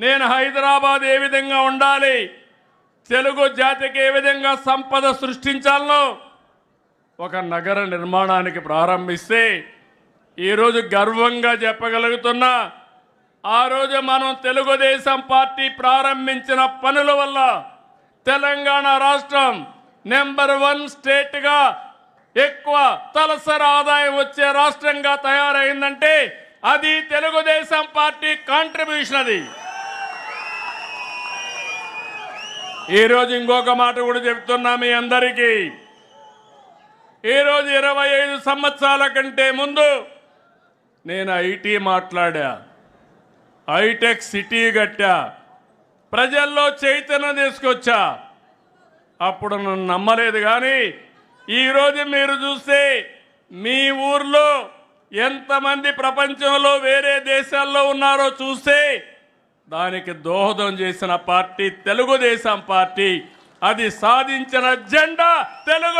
నేను హైదరాబాద్ ఏ విధంగా ఉండాలి? తెలుగు జాతికి ఏ విధంగా సంపద సృష్టించాలనో ఒక నగర నిర్మాణానికి ప్రారంభిస్తే ఈరోజు గర్వంగా చెప్పగలుగుతున్నా ఆ రోజు మనం తెలుగుదేశం పార్టీ ప్రారంభించిన పనుల వల్ల తెలంగాణ రాష్ట్రం నెంబర్ వన్ స్టేట్గా ఎక్కువ తలసరి ఆదాయం వచ్చే రాష్ట్రంగా తయారైందంటే అది తెలుగుదేశం పార్టీ కాంట్రిబ్యూషన్ అది. ఈరోజు ఇంకొక మాట కూడా చెప్తున్నా మీ అందరికీ. ఈరోజు ఇరవై ఐదు సంవత్సరాల కంటే ముందు నేను ఐటీ మాట్లాడా హైటెక్ సిటీ కట్టా ప్రజల్లో చైతన్యం తీసుకొచ్చా. అప్పుడు నన్ను నమ్మలేదు కానీ ఈరోజు మీరు చూస్తే మీ ఊర్లో ఎంతమంది ప్రపంచంలో వేరే దేశాల్లో ఉన్నారో చూస్తే దానికి దోహదం చేసిన పార్టీ తెలుగుదేశం పార్టీ. అది సాధించిన జెండా తెలుగు